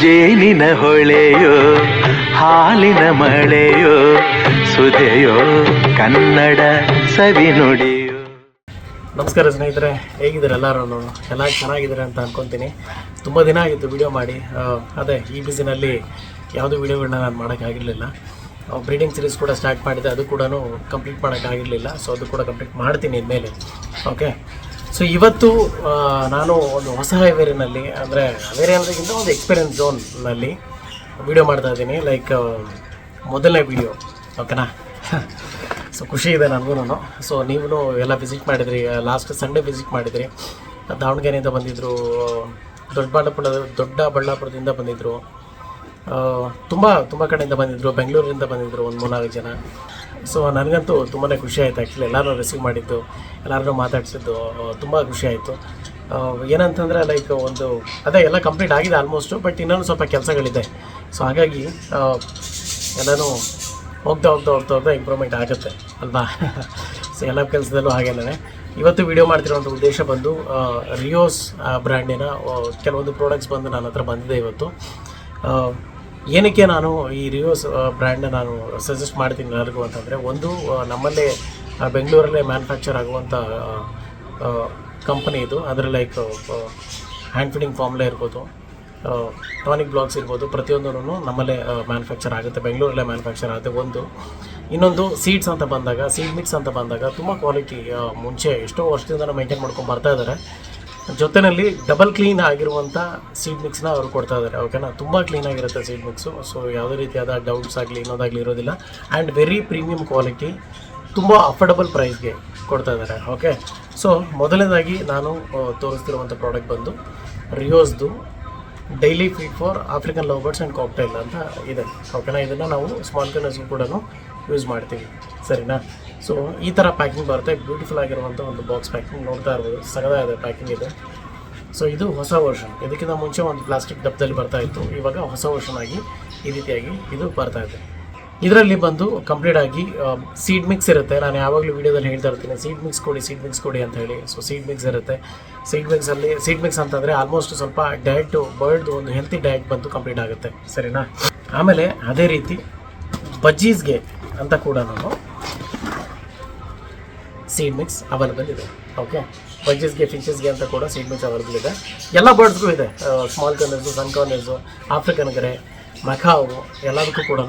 ಜೇನಿನ ಹೊಳೆಯೋ, ಹಾಲಿನ ಮಳೆಯೋ, ಸುದೆಯೋ, ಕನ್ನಡ ಸವಿ ನುಡಿಯೋ. ನಮಸ್ಕಾರ ಸ್ನೇಹಿತರೆ, ಹೇಗಿದ್ದಾರೆ ಎಲ್ಲರೂ ಎಲ್ಲ ಚೆನ್ನಾಗಿದ್ದಾರೆ ಅಂತ ಅನ್ಕೊತೀನಿ. ತುಂಬ ದಿನ ಆಗಿತ್ತು ವಿಡಿಯೋ ಮಾಡಿ. ಅದೇ, ಈ ಬಿಸಿನಲ್ಲಿ ಯಾವುದೂ ವಿಡಿಯೋಗಳನ್ನ ನಾನು ಮಾಡೋಕ್ಕಾಗಿರಲಿಲ್ಲ. ಬ್ರೀಡಿಂಗ್ ಸೀರೀಸ್ ಕೂಡ ಸ್ಟಾರ್ಟ್ ಮಾಡಿದೆ ಅದು ಕೂಡ ಕಂಪ್ಲೀಟ್ ಮಾಡೋಕ್ಕಾಗಿರಲಿಲ್ಲ. ಸೊ ಅದು ಕೂಡ ಕಂಪ್ಲೀಟ್ ಮಾಡ್ತೀನಿ ಇನ್ಮೇಲೆ ಓಕೆ ಸೊ ಇವತ್ತು ನಾನು ಒಂದು ಹೊಸ ಹೈವೇರಿನಲ್ಲಿ ಅಂದರೆ ಹೈವೇರಿ ಅನ್ನೋದಕ್ಕಿಂತ ಒಂದು ಎಕ್ಸ್ಪೀರಿಯನ್ಸ್ ಝೋನ್ನಲ್ಲಿ ವಿಡಿಯೋ ಮಾಡ್ತಾ ಇದ್ದೀನಿ. ಲೈಕ್ ಮೊದಲನೇ ವಿಡಿಯೋ ಓಕೆನಾ ಸೊ ಖುಷಿ ಇದೆ ನನಗೂ ಸೊ ನೀವು ಎಲ್ಲ ವಿಸಿಟ್ ಮಾಡಿದ್ರಿ ಲಾಸ್ಟ್ ಸಂಡೇ ವಿಸಿಟ್ ಮಾಡಿದ್ರಿ. ದಾವಣಗೆರೆಯಿಂದ ಬಂದಿದ್ದರು ದೊಡ್ಡಬಳ್ಳಾಪುರ ದೊಡ್ಡ ಬಳ್ಳಾಪುರದಿಂದ ಬಂದಿದ್ದರು ತುಂಬ ತುಂಬ ಕಡೆಯಿಂದ ಬಂದಿದ್ದರು ಬೆಂಗಳೂರಿಂದ ಬಂದಿದ್ದರು ಒಂದು ಮೂರ್ನಾಲ್ಕು ಜನ. ಸೊ ನನಗಂತೂ ತುಂಬಾ ಖುಷಿ ಆಯಿತು. ಆ್ಯಕ್ಚುಲಿ ಎಲ್ಲರೂ ರಿಸೀವ್ ಮಾಡಿದ್ದು ಎಲ್ಲರೂ ಮಾತಾಡ್ಸಿದ್ದು ತುಂಬ ಖುಷಿ ಆಯಿತು. ಏನಂತಂದರೆ ಲೈಕ್ ಒಂದು, ಅದೇ ಎಲ್ಲ ಕಂಪ್ಲೀಟ್ ಆಗಿದೆ ಆಲ್ಮೋಸ್ಟು ಬಟ್ ಇನ್ನೊಂದು ಸ್ವಲ್ಪ ಕೆಲಸಗಳಿದೆ. ಸೊ ಹಾಗಾಗಿ ಎಲ್ಲನೂ ಹೋಗ್ತಾ ಹೋಗ್ತಾ ಹೋಗ್ತಾ ಹೋಗ್ತಾ ಇಂಪ್ರೂವ್ಮೆಂಟ್ ಆಗುತ್ತೆ, ಅಲ್ವಾ? ಸೊ ಎಲ್ಲ ಕೆಲಸದಲ್ಲೂ ಹಾಗೇನೆ ಇವತ್ತು ವಿಡಿಯೋ ಮಾಡ್ತಿರೋಂಥ ಉದ್ದೇಶ ಬಂದು ರಿಯೋಸ್ ಬ್ರ್ಯಾಂಡಿನ ಕೆಲವೊಂದು ಪ್ರಾಡಕ್ಟ್ಸ್ ಬಂದು ನನ್ನ ಹತ್ರ ಬಂದಿದೆ ಇವತ್ತು. ಏನಕ್ಕೆ ನಾನು ಈ ರಿಯೋಸ್ ಬ್ರ್ಯಾಂಡ್ನ ನಾನು ಸಜೆಸ್ಟ್ ಮಾಡ್ತೀನಿ ಎಲ್ಲರಿಗೂ ಅಂತಂದರೆ, ಒಂದು ನಮ್ಮಲ್ಲೇ ಬೆಂಗಳೂರಲ್ಲೇ ಮ್ಯಾನುಫ್ಯಾಕ್ಚರ್ ಆಗುವಂಥ ಕಂಪನಿ ಇದು. ಅದರ ಲೈಕ್ ಹ್ಯಾಂಡ್ ಫೀಡಿಂಗ್ ಫಾರ್ಮ್ಲೇ ಇರ್ಬೋದು ಟಾನಿಕ್ ಬ್ಲಾಕ್ಸ್ ಇರ್ಬೋದು ಪ್ರತಿಯೊಂದೂ ನಮ್ಮಲ್ಲೇ ಮ್ಯಾನುಫ್ಯಾಕ್ಚರ್ ಆಗುತ್ತೆ. ಬೆಂಗಳೂರಲ್ಲೇ ಮ್ಯಾನುಫ್ಯಾಕ್ಚರ್ ಆಗುತ್ತೆ ಒಂದು. ಇನ್ನೊಂದು ಸೀಡ್ಸ್ ಅಂತ ಬಂದಾಗ ಸೀಡ್ ಮಿಕ್ಸ್ ಅಂತ ಬಂದಾಗ, ತುಂಬ ಕ್ವಾಲಿಟಿ ಮುಂಚೆ ಎಷ್ಟೋ ವರ್ಷದಿಂದ ಮೇಂಟೈನ್ ಮಾಡ್ಕೊಂಡು ಬರ್ತಾ ಇದ್ದಾರೆ. ಜೊತೆಯಲ್ಲಿ ಡಬಲ್ ಕ್ಲೀನ್ ಆಗಿರುವಂಥ ಸೀಡ್ ಮಿಕ್ಸ್ನ ಅವರು ಕೊಡ್ತಾ ಇದ್ದಾರೆ ಓಕೆನಾ ತುಂಬ ಕ್ಲೀನ್ ಆಗಿರುತ್ತೆ ಸೀಡ್ ಮಿಕ್ಸು ಸೊ ಯಾವುದೇ ರೀತಿಯಾದ ಡೌಟ್ಸ್ ಆಗಲಿ, ಇನ್ನೊಂದಾಗಲಿ ಇರೋದಿಲ್ಲ. ಆ್ಯಂಡ್ ವೆರಿ ಪ್ರೀಮಿಯಂ ಕ್ವಾಲಿಟಿ ತುಂಬ ಅಫೋರ್ಡಬಲ್ ಪ್ರೈಸ್ಗೆ ಕೊಡ್ತಾ ಇದ್ದಾರೆ ಓಕೆ ಸೊ ಮೊದಲನೇದಾಗಿ ನಾನು ತೋರಿಸ್ತಿರುವಂಥ ಪ್ರಾಡಕ್ಟ್ ಬಂದು ರಿಯೋಸ್ದು daily feed for African love and cockatiel ಅಂತ ಇದೆ. ಓಕೆನಾ ಇದನ್ನು ನಾವು ಸ್ಮಾಲ್ ಕನ್ನರ್ಸ್ಗೂ ಕೂಡ ಯೂಸ್ ಮಾಡ್ತೀವಿ. ಸರಿನಾ? ಸೊ ಈ ಥರ ಪ್ಯಾಕಿಂಗ್ ಬರುತ್ತೆ. ಬ್ಯೂಟಿಫುಲ್ ಆಗಿರುವಂಥ ಒಂದು ಬಾಕ್ಸ್ ಪ್ಯಾಕಿಂಗ್ ನೋಡ್ತಾ ಇರ್ಬೋದು. ಸಗದಾಗಿದೆ ಪ್ಯಾಕಿಂಗ್ ಇದೆ. ಸೊ ಇದು ಹೊಸ ವರ್ಷನ್ ಇದಕ್ಕಿಂತ ಮುಂಚೆ ಒಂದು ಪ್ಲಾಸ್ಟಿಕ್ ಡಬ್ಬದಲ್ಲಿ ಬರ್ತಾ ಇತ್ತು. ಇವಾಗ ಹೊಸ ವರ್ಷನ್ ಆಗಿ ಈ ರೀತಿಯಾಗಿ ಇದು ಬರ್ತಾ ಇದೆ. ಇದರಲ್ಲಿ ಬಂದು ಕಂಪ್ಲೀಟ್ ಆಗಿ ಸೀಡ್ ಮಿಕ್ಸ್ ಇರುತ್ತೆ. ನಾನು ಯಾವಾಗಲೂ ವೀಡಿಯೋದಲ್ಲಿ ಹೇಳ್ತಾ ಇರ್ತೀನಿ ಸೀಡ್ ಮಿಕ್ಸ್ ಕೊಡಿ ಸೀಡ್ ಮಿಕ್ಸ್ ಕೊಡಿ ಅಂತ ಹೇಳಿ. ಸೊ ಸೀಡ್ ಮಿಕ್ಸ್ ಇರುತ್ತೆ. ಸೀಡ್ ಮಿಕ್ಸಲ್ಲಿ ಸೀಡ್ ಮಿಕ್ಸ್ ಅಂತಂದರೆ ಆಲ್ಮೋಸ್ಟ್ ಸ್ವಲ್ಪ ಡಯಟು ಬರ್ಡ್ದು ಒಂದು ಹೆಲ್ತಿ ಡಯಟ್ ಬಂದು ಕಂಪ್ಲೀಟ್ ಆಗುತ್ತೆ. ಸರಿನಾ? ಆಮೇಲೆ ಅದೇ ರೀತಿ ಬಜ್ಜೀಸ್ಗೆ ಅಂತ ಕೂಡ ನಾನು ಸೀಡ್ ಮಿಕ್ಸ್ ಅವೈಲಬಲ್ ಇದೆ. ಓಕೆ ಬಜ್ಜಸ್ಗೆ ಫಿಶಸ್ಗೆ ಅಂತ ಕೂಡ ಸೀಡ್ ಮಿಕ್ಸ್ ಅವೈಲಬಲ್ ಇದೆ. ಎಲ್ಲ ಬರ್ಡ್ಸ್ಗೂ ಇದೆ. Small conures sun African grey macaw ಎಲ್ಲದಕ್ಕೂ ಕೂಡ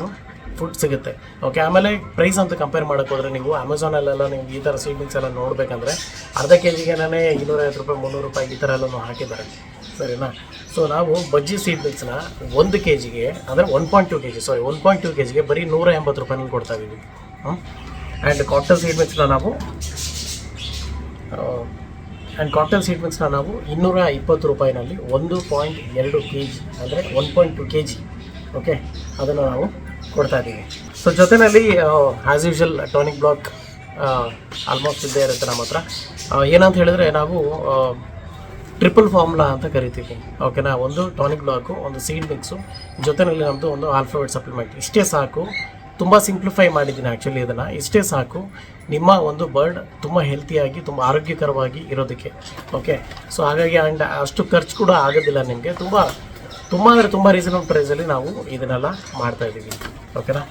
ಫುಡ್ ಸಿಗುತ್ತೆ. ಓಕೆ ಆಮೇಲೆ ಪ್ರೈಸ್ ಅಂತ ಕಂಪೇರ್ ಮಾಡೋಕೆ ಹೋದರೆ ನೀವು ಅಮೆಝಾನಲ್ಲೆಲ್ಲ ನೀವು ಈ ಥರ ಸೀಡ್ ಮಿಕ್ಸ್ ಎಲ್ಲ ನೋಡಬೇಕಂದ್ರೆ ಅರ್ಧ ಕೆ ಜಿಗೆನೇ ಇನ್ನೂರೈವತ್ತು ರೂಪಾಯಿ, ಮುನ್ನೂರು ರೂಪಾಯಿ ಈ ಥರ ಎಲ್ಲನೂ ಹಾಕಿದ್ದಾರೆ. ಸರಿನಾ? ಸೊ ನಾವು ಬಜ್ಜಿ ಸೀಡ್ ಮಿಕ್ಸ್ನ ಒಂದು ಕೆ ಜಿಗೆ ಅಂದರೆ one point two K G sorry one point two K ಜಿಗೆ ಬರೀ ನೂರ ಎಂಬತ್ತು ರೂಪಾಯಿನಲ್ಲಿ ಕೊಡ್ತಾ ಇದ್ದೀವಿ ಆ್ಯಂಡ್ ಕಾಟನ್ ಸೀಡ್ ಮಿಕ್ಸ್ನ ನಾವು ಆ್ಯಂಡ್ ಕಾಟನ್ ಸೀಡ್ ಮಿಕ್ಸ್ನ ನಾವು ಇನ್ನೂರ ಇಪ್ಪತ್ತು ರೂಪಾಯಿನಲ್ಲಿ ಒಂದು ಪಾಯಿಂಟ್ ಎರಡು ಕೆ ಜಿ ಅಂದರೆ one point two K G okay ಅದನ್ನು ನಾವು ಕೊಡ್ತಾ ಇದ್ದೀವಿ. ಸೊ ಜೊತೆಯಲ್ಲಿ as usual tonic block almost ಇದ್ದೇ ಇರುತ್ತೆ ನಮ್ಮ ಹತ್ರ. ಏನಂತ ಹೇಳಿದ್ರೆ ನಾವು ಟ್ರಿಪಲ್ ಫಾರ್ಮುಲಾ ಅಂತ ಕರಿತೀವಿ ಓಕೆನಾ ಒಂದು ಟಾನಿಕ್ ಬ್ಲಾಕು ಒಂದು ಸೀಡ್ ಮಿಕ್ಸು ಜೊತೆಯಲ್ಲಿ ನಮ್ಮದು ಒಂದು ಆಲ್ಫಾವೇಟ್ ಸಪ್ಲಿಮೆಂಟ್ ಇಷ್ಟೇ ಸಾಕು. ತುಂಬ ಸಿಂಪ್ಲಿಫೈ ಮಾಡಿದ್ದೀನಿ ಆ್ಯಕ್ಚುಲಿ ಇದನ್ನು. ಇಷ್ಟೇ ಸಾಕು. ನಿಮ್ಮ ಒಂದು ಬರ್ಡ್ ತುಂಬ ಹೆಲ್ತಿಯಾಗಿ ತುಂಬ ಆರೋಗ್ಯಕರವಾಗಿ ಇರೋದಕ್ಕೆ. ಓಕೆ ಸೊ ಹಾಗಾಗಿ ಆ್ಯಂಡ್ ಅಷ್ಟು ಖರ್ಚು ಕೂಡ ಆಗೋದಿಲ್ಲ ನಿಮಗೆ. ತುಂಬ ತುಂಬ ಅಂದರೆ ತುಂಬ ರೀಸನಬಲ್ ಪ್ರೈಸಲ್ಲಿ ನಾವು ಇದನ್ನೆಲ್ಲ ಮಾಡ್ತಾಯಿದ್ದೀವಿ ಓಕೆನಾ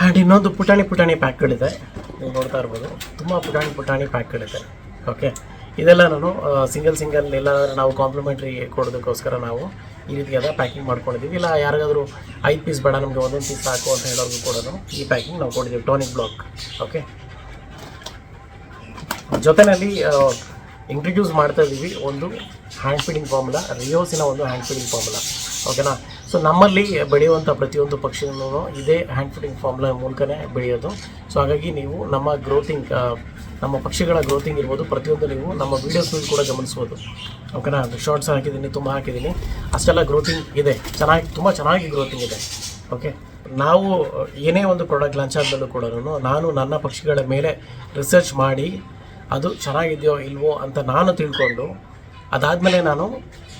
ಆ್ಯಂಡ್ ಇನ್ನೊಂದು ಪುಟಾಣಿ ಪುಟಾಣಿ ಪ್ಯಾಕ್ಗಳಿದೆ ನೀವು ನೋಡ್ತಾ ಇರ್ಬೋದು. ತುಂಬ ಪುಟಾಣಿ ಪುಟಾಣಿ ಪ್ಯಾಕ್ಗಳಿದೆ ಓಕೆ ಇದೆಲ್ಲ ನಾನು ಸಿಂಗಲ್ ಸಿಂಗಲ್ ಎಲ್ಲ ನಾವು ಕಾಂಪ್ಲಿಮೆಂಟ್ರಿ ಕೊಡೋದಕ್ಕೋಸ್ಕರ ನಾವು ಈ ರೀತಿಯಾದ ಪ್ಯಾಕಿಂಗ್ ಮಾಡ್ಕೊಂಡಿದ್ದೀವಿ ಇಲ್ಲ, ಯಾರಿಗಾದರೂ ಐದು ಪೀಸ್ ಬೇಡ, ನಮಗೆ ಒಂದೊಂದು ಪೀಸ್ ಸಾಕು ಅಂತ ಹೇಳೋರ್ಗೂ ಕೂಡ ಈ ಪ್ಯಾಕಿಂಗ್ ನಾವು ಕೊಟ್ಟಿದ್ದೀವಿ ಟೋನಿಕ್ ಬ್ಲಾಕ್ ಓಕೆ ಜೊತೆಯಲ್ಲಿ ಇಂಟ್ರಡ್ಯೂಸ್ ಮಾಡ್ತಾ ಇದ್ದೀವಿ ಒಂದು ಹ್ಯಾಂಡ್ ಫೀಡಿಂಗ್ ಫಾರ್ಮುಲಾ ರಿಯೋಸಿನ ಒಂದು ಹ್ಯಾಂಡ್ ಫೀಡಿಂಗ್ ಫಾರ್ಮುಲಾ ಓಕೆನಾ ಸೊ ನಮ್ಮಲ್ಲಿ ಬೆಳೆಯುವಂಥ ಪ್ರತಿಯೊಂದು ಪಕ್ಷಿನೂ ಇದೇ ಹ್ಯಾಂಡ್ ಫೀಡಿಂಗ್ ಫಾರ್ಮುಲಾ ಮೂಲಕನೇ ಬೆಳೆಯೋದು. ಸೊ ಹಾಗಾಗಿ ನೀವು ನಮ್ಮ ಗ್ರೋತಿಂಗ್ ನಮ್ಮ ಪಕ್ಷಿಗಳ ಗ್ರೋತಿಂಗ್ ಇರ್ಬೋದು. ಪ್ರತಿಯೊಂದು ನೀವು ನಮ್ಮ ವೀಡಿಯೋಸ್ನಲ್ಲಿ ಕೂಡ ಗಮನಿಸ್ಬೋದು. ಓಕೆನಾ ಶಾರ್ಟ್ಸ್ ಹಾಕಿದ್ದೀನಿ, ತುಂಬ ಹಾಕಿದ್ದೀನಿ. ಅಷ್ಟೆಲ್ಲ ಗ್ರೋತಿಂಗ್ ಇದೆ. ಚೆನ್ನಾಗಿ, ತುಂಬ ಚೆನ್ನಾಗಿ ಗ್ರೋತಿಂಗ್ ಇದೆ. ಓಕೆ ನಾವು, ಏನೇ ಒಂದು ಪ್ರಾಡಕ್ಟ್ ಲಾಂಚ್ ಆದಮೇಲೂ ಕೂಡ ನಾನು ನನ್ನ ಪಕ್ಷಿಗಳ ಮೇಲೆ ರಿಸರ್ಚ್ ಮಾಡಿ ಅದು ಚೆನ್ನಾಗಿದೆಯೋ ಇಲ್ವೋ ಅಂತ ನಾನು ತಿಳ್ಕೊಂಡು ಅದಾದಮೇಲೆ ನಾನು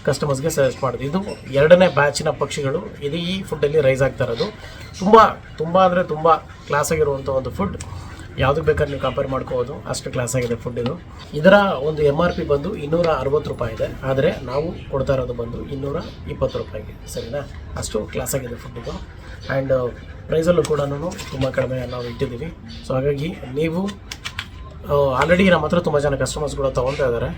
ಕಸ್ಟಮರ್ಸ್ಗೆ ಸಜೆಸ್ಟ್ ಮಾಡಿದೆ. ಇದು ಎರಡನೇ ಬ್ಯಾಚಿನ ಪಕ್ಷಿಗಳು. ಇದು ಈ ಫುಡ್ಡಲ್ಲಿ ರೈಸ್ ಆಗ್ತಾ ಇರೋದು. ತುಂಬ ತುಂಬ ಅಂದರೆ ತುಂಬ ಕ್ಲಾಸಾಗಿರುವಂಥ ಒಂದು ಫುಡ್ ಯಾವುದಕ್ಕೆ ಬೇಕಾದ್ರೆ ನೀವು ಕಂಪೇರ್ ಮಾಡ್ಕೋಬೋದು. ಅಷ್ಟು ಕ್ಲಾಸ್ ಆಗಿದೆ ಫುಡ್ ಇದು. ಇದರ ಒಂದು ಎಂ ಆರ್ ಪಿ ಬಂದು ಇನ್ನೂರ ಅರವತ್ತು ರೂಪಾಯಿ ಇದೆ. ಆದರೆ ನಾವು ಕೊಡ್ತಾ ಇರೋದು ಬಂದು ಇನ್ನೂರ ಇಪ್ಪತ್ತು ರೂಪಾಯಿಗೆ. ಸರಿನಾ? ಅಷ್ಟು ಕ್ಲಾಸ್ ಆಗಿದೆ ಫುಡ್ ಇದು. ಆ್ಯಂಡ್ ಪ್ರೈಸಲ್ಲೂ ಕೂಡ ತುಂಬ ಕಡಿಮೆ ನಾವು ಇಟ್ಟಿದ್ದೀವಿ. ಸೊ ಹಾಗಾಗಿ ನೀವು ಆಲ್ರೆಡಿ ನಮ್ಮ ಹತ್ರ ತುಂಬ ಜನ ಕಸ್ಟಮರ್ಸ್ ಕೂಡ ತೊಗೊತಾ ಇದ್ದಾರೆ.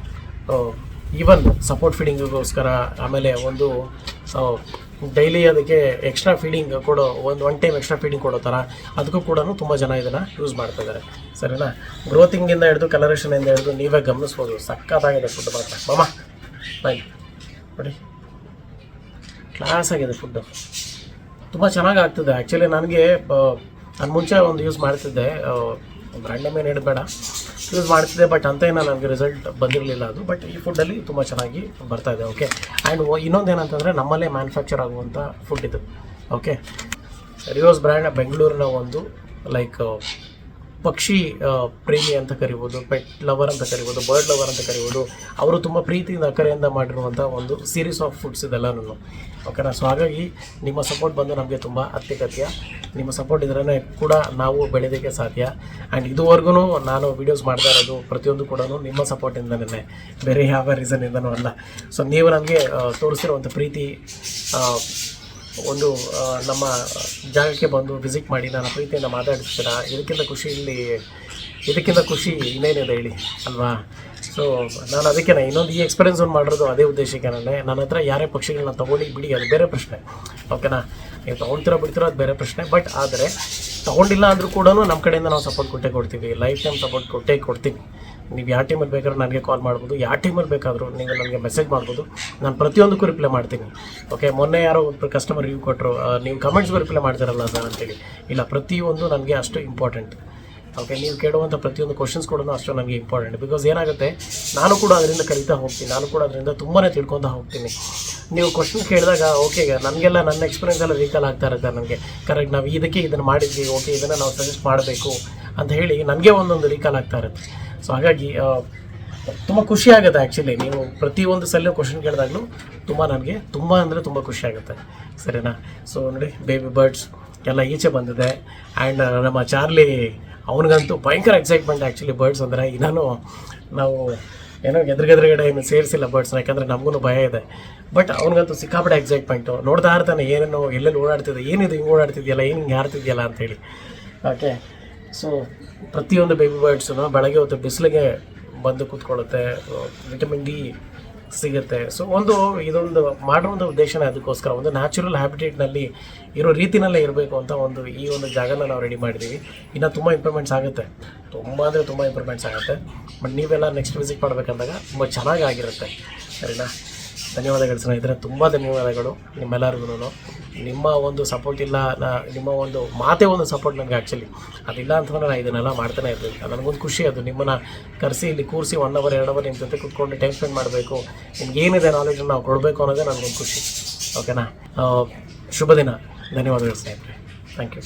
ಈವನ್ ಸಪೋರ್ಟ್ ಫೀಡಿಂಗಿಗೋಸ್ಕರ ಆಮೇಲೆ ಒಂದು ಡೈಲಿ ಅದಕ್ಕೆ ಎಕ್ಸ್ಟ್ರಾ ಫೀಡಿಂಗ್ ಕೊಡೋ ಒಂದು ಒನ್ ಟೈಮ್ ಎಕ್ಸ್ಟ್ರಾ ಫೀಡಿಂಗ್ ಕೊಡೋ ಥರ ಅದಕ್ಕೂ ಕೂಡ ತುಂಬ ಜನ ಇದನ್ನು ಯೂಸ್ ಮಾಡ್ತಾ ಇದ್ದಾರೆ ಸರಿನಾ? ಗ್ರೋತಿಂಗಿಂದ ಹಿಡಿದು ಕಲರೇಷನಿಂದ ಹಿಡಿದು ನೀವೇ ಗಮನಿಸ್ಬೋದು. ಸಖತ್ತಾಗಿದೆ ಫುಡ್ ಮಾತ್ರ. ಮಾಮ ಬಾಯ್ ನೋಡಿ. ಕ್ಲಾಸ್ ಆಗಿದೆ ಫುಡ್ಡು ತುಂಬ ಚೆನ್ನಾಗಿ ಆಗ್ತದೆ. ಆ್ಯಕ್ಚುಲಿ ನನಗೆ ನಾನು ಮುಂಚೆ ಒಂದು ಯೂಸ್ ಮಾಡ್ತಿದ್ದೆ. ಬ್ರ್ಯಾಂಡ್ ನೇಮ್ ಏನು ಯೂಸ್ ಮಾಡ್ತಿದ್ದೆ ಬಟ್ ಅಂತ ಏನೋ ನನಗೆ ರಿಸಲ್ಟ್ ಬಂದಿರಲಿಲ್ಲ ಅದು. ಬಟ್ ಈ ಫುಡ್ಡಲ್ಲಿ ತುಂಬ ಚೆನ್ನಾಗಿ ಬರ್ತಾ ಇದೆ ಓಕೆ ಆ್ಯಂಡ್ ಇನ್ನೊಂದು ಏನಂತಂದರೆ ನಮ್ಮಲ್ಲೇ ಮ್ಯಾನುಫ್ಯಾಕ್ಚರ್ ಆಗುವಂಥ ಫುಡ್ ಇದು ಓಕೆ ರಿಯೋಸ್ ಬ್ರ್ಯಾಂಡ್ ಬೆಂಗಳೂರಿನ ಒಂದು ಲೈಕ್ ಪಕ್ಷಿ ಪ್ರೇಮಿ ಅಂತ ಕರಿಬೋದು ಪೆಟ್ ಲವರ್ ಅಂತ ಕರಿಬೋದು ಬರ್ಡ್ ಲವರ್ ಅಂತ ಕರಿಬೋದು, ಅವರು ತುಂಬ ಪ್ರೀತಿಯಿಂದ ಅಕ್ಕರೆಯಿಂದ ಮಾಡಿರುವಂಥ ಒಂದು ಸೀರೀಸ್ ಆಫ್ ಫುಡ್ಸ್ ಇದೆಲ್ಲನೂ ಓಕೆನಾ ಸೊ ಹಾಗಾಗಿ ನಿಮ್ಮ ಸಪೋರ್ಟ್ ಬಂದು ನಮಗೆ ತುಂಬ ಅತ್ಯಗತ್ಯ. ನಿಮ್ಮ ಸಪೋರ್ಟ್ ಇದ್ರೇ ಕೂಡ ನಾವು ಬೆಳೆಯೋದಕ್ಕೆ ಸಾಧ್ಯ. ಆ್ಯಂಡ್ ಇದುವರೆಗೂ ನಾನು ವೀಡಿಯೋಸ್ ಮಾಡ್ತಾ ಇರೋದು ಪ್ರತಿಯೊಂದು ಕೂಡ ನಿಮ್ಮ ಸಪೋರ್ಟಿಂದನೇ ಬೇರೆ ಯಾವ ರೀಸನ್ ರೀಸನಿಂದನೂ ಅಲ್ಲ. ಸೊ ನೀವು ನನಗೆ ತೋರಿಸಿರುವಂಥ ಪ್ರೀತಿ ಒಂದು ನಮ್ಮ ಜಾಗಕ್ಕೆ ಬಂದು ವಿಸಿಟ್ ಮಾಡಿ ನನ್ನ ಪ್ರೀತಿಯನ್ನು ಮಾತಾಡಿಸ್ತೀರಾ? ಇದಕ್ಕಿಂತ ಖುಷಿ ಇಲ್ಲಿ, ಇದಕ್ಕಿಂತ ಖುಷಿ ಇನ್ನೇನಿದೆ ಹೇಳಿ, ಅಲ್ವಾ? ಸೊ ನಾನು ಅದಕ್ಕೆ ಇನ್ನೊಂದು ಈ ಎಕ್ಸ್ಪೀರಿಯನ್ಸ್ ಒಂದು ಮಾಡಿರೋದು ಅದೇ ಉದ್ದೇಶಕ್ಕೆ ನಾನೇ ನನ್ನ ಹತ್ರ ಯಾರೇ ಪಕ್ಷಿಗಳನ್ನ ತೊಗೊಳ್ಳಿ ಬಿಡಿ, ಅದು ಬೇರೆ ಪ್ರಶ್ನೆ. ಓಕೆನಾ ನೀವು ತೊಗೊಳ್ತಿರೋ ಬಿಡ್ತಿರೋ ಅದು ಬೇರೆ ಪ್ರಶ್ನೆ. ಬಟ್ ಆದರೆ, ತೊಗೊಂಡಿಲ್ಲ ಅಂದರೂ ಕೂಡ ನಮ್ಮ ಕಡೆಯಿಂದ ನಾವು ಸಪೋರ್ಟ್ ಕೊಟ್ಟೇ ಕೊಡ್ತೀವಿ. ಲೈಫ್ ಟೈಮ್ ಸಪೋರ್ಟ್ ಕೊಟ್ಟೇ ಕೊಡ್ತೀನಿ ನೀವು ಯಾವ ಟೈಮಲ್ಲಿ ಬೇಕಾದ್ರೂ ನನಗೆ ಕಾಲ್ ಮಾಡ್ಬೋದು. ಯಾವ ಟೈಮಲ್ಲಿ ಬೇಕಾದರೂ ನೀವು ನನಗೆ ಮೆಸೇಜ್ ಮಾಡ್ಬೋದು. ನಾನು ಪ್ರತಿಯೊಂದಕ್ಕೂ ರಿಪ್ಲೈ ಮಾಡ್ತೀನಿ. ಓಕೆ ಮೊನ್ನೆ ಯಾರೋ ಒಬ್ಬರು ಕಸ್ಟಮರ್ ರಿವ್ಯೂ ಕೊಟ್ಟರು ನೀವು ಕಮೆಂಟ್ಸ್ಗೂ ರಿಪ್ಲೈ ಮಾಡ್ತಾರಲ್ಲ ಸರ್ ಅಂತೇಳಿ. ಇಲ್ಲ, ಪ್ರತಿಯೊಂದು ನನಗೆ ಅಷ್ಟು ಇಂಪಾರ್ಟೆಂಟ್ ಓಕೆ ನೀವು ಕೇಳುವಂಥ ಪ್ರತಿಯೊಂದು ಕ್ವಶನ್ಸ್ ಕೂಡ ಅಷ್ಟು ನನಗೆ ಇಂಪಾರ್ಟೆಂಟ್ ಬಿಕಾಸ್ ಏನಾಗುತ್ತೆ, ನಾನು ಕೂಡ ಅದರಿಂದ ಕಲಿತಾ ಹೋಗ್ತೀನಿ. ನಾನು ಕೂಡ ಅದರಿಂದ ತುಂಬಾ ತಿಳ್ಕೊತಾ ಹೋಗ್ತೀನಿ. ನೀವು ಕ್ವಶನ್ ಕೇಳಿದಾಗ ಓಕೆ ನನಗೆಲ್ಲ ನನ್ನ ಎಕ್ಸ್ಪೀರಿಯನ್ಸ್ ಎಲ್ಲ ರೀಕಲ್ ಆಗ್ತಾ ಇರುತ್ತೆ ನನಗೆ. ಕರೆಕ್ಟ್ ನಾವು ಇದಕ್ಕೆ ಇದನ್ನು ಮಾಡಿದ್ವಿ ಓಕೆ ಇದನ್ನು ನಾವು ಸಜೆಸ್ಟ್ ಮಾಡಬೇಕು ಅಂತ ಹೇಳಿ ನನಗೆ ಒಂದೊಂದು ರೀಕಾಲ್ ಆಗ್ತಾ ಇರುತ್ತೆ. ಸೊ ಹಾಗಾಗಿ ತುಂಬ ಖುಷಿ ಆಗುತ್ತೆ ಆ್ಯಕ್ಚುಲಿ ನೀವು ಪ್ರತಿಯೊಂದು ಸಲ ಕ್ವಶನ್ ಕೇಳಿದಾಗಲೂ ತುಂಬ ನನಗೆ ತುಂಬ ಅಂದರೆ ತುಂಬ ಖುಷಿ ಆಗುತ್ತೆ. ಸರಿನಾ? ಸೊ ನೋಡಿ ಬೇಬಿ ಬರ್ಡ್ಸ್ ಎಲ್ಲ ಈಚೆ ಬಂದಿದೆ. ಆ್ಯಂಡ್ ನಮ್ಮ ಚಾರ್ಲಿ ಅವನಿಗಂತೂ ಭಯಂಕರ ಎಕ್ಸೈಟ್ಮೆಂಟ್ ಆ್ಯಕ್ಚುಲಿ ಬರ್ಡ್ಸ್ ಅಂದರೆ. ಇನ್ನೂ ನಾವು ಏನೋ ಎದುರುಗೆದ್ರುಗಡೆ ಏನು ಸೇರಿಸಿಲ್ಲ ಬರ್ಡ್ಸ್ನ ಯಾಕಂದರೆ ನಮಗೂ ಭಯ ಇದೆ. ಬಟ್ ಅವ್ನಿಗಂತೂ ಸಿಕ್ಕಾಪಟ್ಟೆ ಎಕ್ಸೈಟ್ಮೆಂಟು ನೋಡ್ತಾ ಇರ್ತಾನೆ, ಏನೇನೋ ಎಲ್ಲೆಲ್ಲಿ ಓಡಾಡ್ತಿದ್ದೆ ಏನಿದೆ, ಹಿಂಗೆ ಓಡಾಡ್ತಿದ್ಯಲ್ಲ, ಏನು ಹಿಂಗೆ ಹಾರ್ತಿದ್ಯಲ್ಲ ಅಂತೇಳಿ ಓಕೆ ಸೊ ಪ್ರತಿಯೊಂದು ಬೇಬಿ ಬರ್ಡ್ಸು ಬೆಳಗ್ಗೆ ಹೊತ್ತು ಬಿಸಿಲಿಗೆ ಬಂದು ಕೂತ್ಕೊಳ್ಳುತ್ತೆ ವಿಟಮಿನ್ ಡಿ ಸಿಗುತ್ತೆ. ಸೊ ಒಂದು ಇದೊಂದು ಮಾಡುವಂಥ ಉದ್ದೇಶನೇ ಅದಕ್ಕೋಸ್ಕರ, ಒಂದು ನ್ಯಾಚುರಲ್ ಹ್ಯಾಬಿಟೇಟ್ನಲ್ಲಿ ಇರೋ ರೀತಿನಲ್ಲೇ ಇರಬೇಕು ಅಂತ ಒಂದು ಈ ಒಂದು ಜಾಗನ ನಾವು ರೆಡಿ ಮಾಡಿದ್ದೀವಿ. ಇನ್ನು ತುಂಬ ಇಂಪ್ರೂವ್ಮೆಂಟ್ಸ್ ಆಗುತ್ತೆ. ತುಂಬ ಅಂದರೆ ತುಂಬ ಇಂಪ್ರೂವ್ಮೆಂಟ್ಸ್ ಆಗುತ್ತೆ. ಬಟ್ ನೀವೆಲ್ಲ ನೆಕ್ಸ್ಟ್ ವಿಸಿಟ್ ಮಾಡಬೇಕಂದಾಗ ತುಂಬ ಚೆನ್ನಾಗಿ ಆಗಿರುತ್ತೆ. ಸರಿನಾ? ಧನ್ಯವಾದಗಳು ಸ್ನೇಹಿತರೆ. ತುಂಬ ಧನ್ಯವಾದಗಳು ನಿಮ್ಮೆಲ್ಲರಿಗೂ. ನಿಮ್ಮ ಒಂದು ಸಪೋರ್ಟ್ ಇಲ್ಲ, ನಾ, ನಿಮ್ಮ ಒಂದು ಮಾತೇ ಒಂದು ಸಪೋರ್ಟ್ ನನಗೆ ಆ್ಯಕ್ಚುಲಿ ಅದಿಲ್ಲ ಅಂತಂದ್ರೆ ನಾನು ಇದನ್ನೆಲ್ಲ ಮಾಡ್ತಾನೆ ಇರ್ತೀನಿ. ನನಗೊಂದು ಖುಷಿ ಅದು, ನಿಮ್ಮನ್ನು ಕರೆಸಿ ಇಲ್ಲಿ ಕೂರಿಸಿ ಒನ್ ಅವರ್ ಎರಡು ಅವರ್ ನಿಮ್ಮ ಜೊತೆ ಕೂತ್ಕೊಂಡು ಟೈಮ್ ಸ್ಪೆಂಡ್ ಮಾಡಬೇಕು. ನಿಮ್ಗೆ ಏನಿದೆ ನಾಲೆಜನ್ನು ನಾವು ಕೊಡಬೇಕು ಅನ್ನೋದೇ ನನಗೊಂದು ಖುಷಿ. ಓಕೆನಾ ಶುಭ ದಿನ. ಧನ್ಯವಾದಗಳು ಸ್ನೇಹಿತರೆ. Thank you